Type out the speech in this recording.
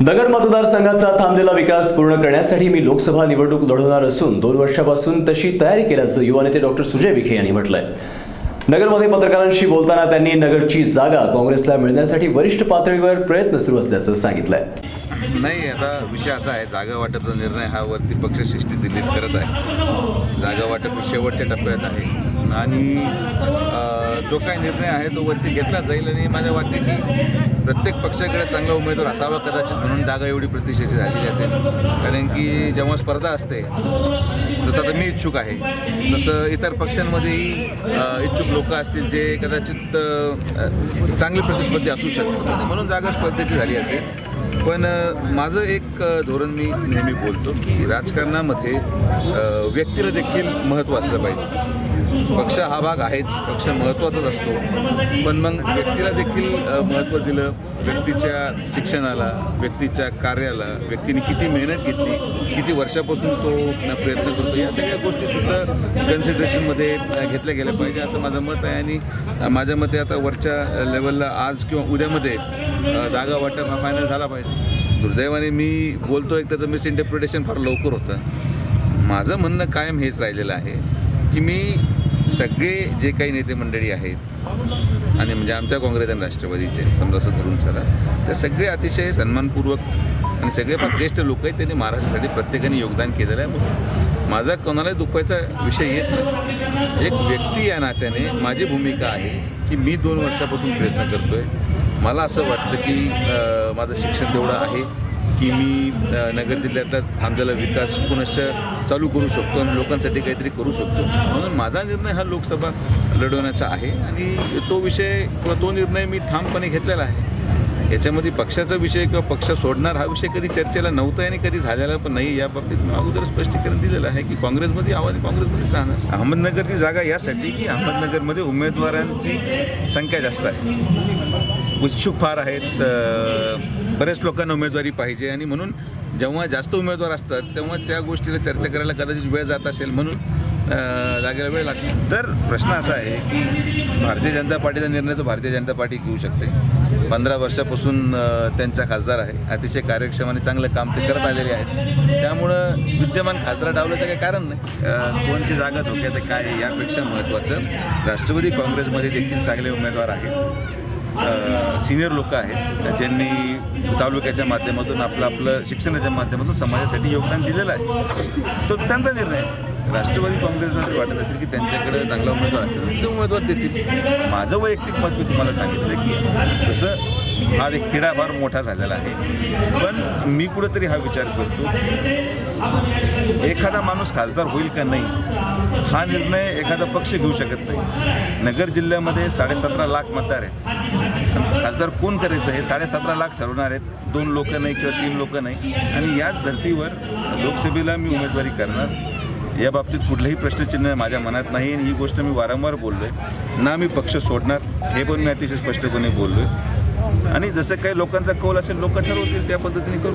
नगर मतदारसंघाचा थांबलेला विकास पूर्ण करण्यासाठी मी लोकसभा निवडणूक लढवणार असून दोन वर्षापासून तशी तयारी केल्याचं युवा नेते डॉक्टर सुजय विखे यांनी म्हटलंय. नगरमध्ये पत्रकारांशी बोलताना त्यांनी नगरची जागा काँग्रेसला मिळण्यासाठी वरिष्ठ पातळीवर प्रयत्न सुरू असल्याचं सांगितलंय. नाही आता विषय असा आहे जागा वाटपचा निर्णय हा वरती पक्षश्रेष्ठी दिल्लीत करत आहे. जागा वाटप शेवटच्या टप्प्यात आहे. आणि जो काही निर्णय आहे तो वरती घेतला जाईल आणि माझ्या वाटते की प्रत्येक पक्षाकडे चांगला उमेदवार असावा कदाचित म्हणून जागा एवढी प्रतिष्ठेची झालेली असेल. कारण की जेव्हा स्पर्धा असते तसं आता मी इच्छुक आहे तसं इतर पक्षांमध्येही इच्छुक लोक असतील जे कदाचित चांगली प्रतिस्पर्धी असू शकतात. म्हणून जागा स्पर्धेची झाली असेल. पण माझं एक धोरण मी नेहमी बोलतो की राजकारणामध्ये व्यक्तीला देखील महत्त्व असलं पाहिजे. पक्ष हा भाग आहेच पक्ष महत्त्वाचाच असतो. पण मग व्यक्तीला देखील महत्त्व दिलं व्यक्तीच्या शिक्षणाला व्यक्तीच्या कार्याला व्यक्तीने किती मेहनत घेतली किती वर्षापासून तो न प्रयत्न करतो या सगळ्या गोष्टीसुद्धा कन्सिडरेशनमध्ये घेतल्या गेल्या पाहिजे असं माझं मत आहे. आणि माझ्या मते आता वरच्या लेवलला आज किंवा उद्यामध्ये जागा वाटप हा फायनल झाला पाहिजे. दुर्दैवाने मी बोलतो एक त्याचं मिसइंटरप्रिटेशन फार लवकर होतं. माझं म्हणणं कायम हेच राहिलेलं आहे. की मी सगळे जे काही नेते मंडळी आहेत आणि म्हणजे आमच्या काँग्रेस आणि राष्ट्रवादीचे समजा असं धरून चला ते सगळे अतिशय सन्मानपूर्वक आणि सगळे ज्येष्ठ लोक आहेत त्यांनी महाराष्ट्रासाठी प्रत्येकाने योगदान केलेलं आहे. माझा कोणालाही दुखवायचा विषय येत नाही. एक व्यक्ती या नात्याने माझी भूमिका आहे की मी दोन वर्षापासून प्रयत्न करतो आहे मला असं वाटतं की माझं शिक्षण तेवढं आहे. की मी नगर जिल्ह्यातला थांबलेला विकास पुनश्च चालू करू शकतो आणि लोकांसाठी काहीतरी करू शकतो. म्हणून माझा निर्णय हा लोकसभा लढवण्याचा आहे आणि तो विषय किंवा तो निर्णय मी ठामपणे घेतलेला आहे. याच्यामध्ये पक्षाचा विषय किंवा पक्ष सोडणार हा विषय कधी चर्चेला नव्हता आणि कधी झालेला पण नाही या बाबतीत मी अगोदर स्पष्टीकरण दिलेलं आहे की काँग्रेसमध्ये आवाज काँग्रेसमध्येच राहणार. अहमदनगरची जागा यासाठी की अहमदनगरमध्ये उमेदवारांची संख्या जास्त आहे. उत्सुक फार आहेत बऱ्याच लोकांना उमेदवारी पाहिजे आणि म्हणून जेव्हा जास्त उमेदवार असतात तेव्हा त्या गोष्टीला चर्चा करायला कदाचित वेळ जात असेल म्हणून जागेला वेळ लागतो. तर प्रश्न असा आहे की भारतीय जनता पार्टीचा निर्णय तो भारतीय जनता पार्टी घेऊ शकते. पंधरा वर्षापासून अ, त्यांच्या खासदार आहे अतिशय कार्यक्षम आणि चांगलं काम ते करत आलेले आहेत. त्यामुळं विद्यमान खासदार डावल्याचं काही कारण नाही. कोणची जागा धोक्यात आहे काय यापेक्षा महत्त्वाचं राष्ट्रवादी काँग्रेसमध्ये देखील चांगले उमेदवार आहेत. सिनियर लोक आहेत ज्यांनी तालुक्याच्या माध्यमातून आपलं आपलं शिक्षणाच्या माध्यमातून समाजासाठी योगदान दिलेलं आहे? तो त्यांचा निर्णय. राष्ट्रवादी काँग्रेसला जर वाटत असेल की त्यांच्याकडे चांगला उमेदवार असेल तर ते उमेदवार देतील. माझं वैयक्तिक मत मी तुम्हाला सांगितलं की जसं हा एक तिढा फार मोठा झालेला आहे. पण मी कुठंतरी हा विचार करतो की एखादा माणूस खासदार होईल का नाही हा निर्णय एखादा पक्ष घेऊ शकत नाही. नगर जिल्ह्यामध्ये साडेसतरा लाख मतदार आहेत. खासदार कोण करायचं? हे साडेसतरा लाख ठरवणार आहेत. दोन लोक नाही किंवा तीन लोक नाही. आणि याच धर्तीवर लोकसभेला मी उमेदवारी करणार. या बाबतीत कुठलंही प्रश्नचिन्ह माझ्या मनात नाही आणि ही गोष्ट मी वारंवार बोललो आहे ना मी पक्ष सोडणार हे पण मी अतिशय स्पष्टपणे बोललो आहे आणि जसं काही लोकांचा कौल असेल लोक ठरवतील त्या पद्धतीने करू.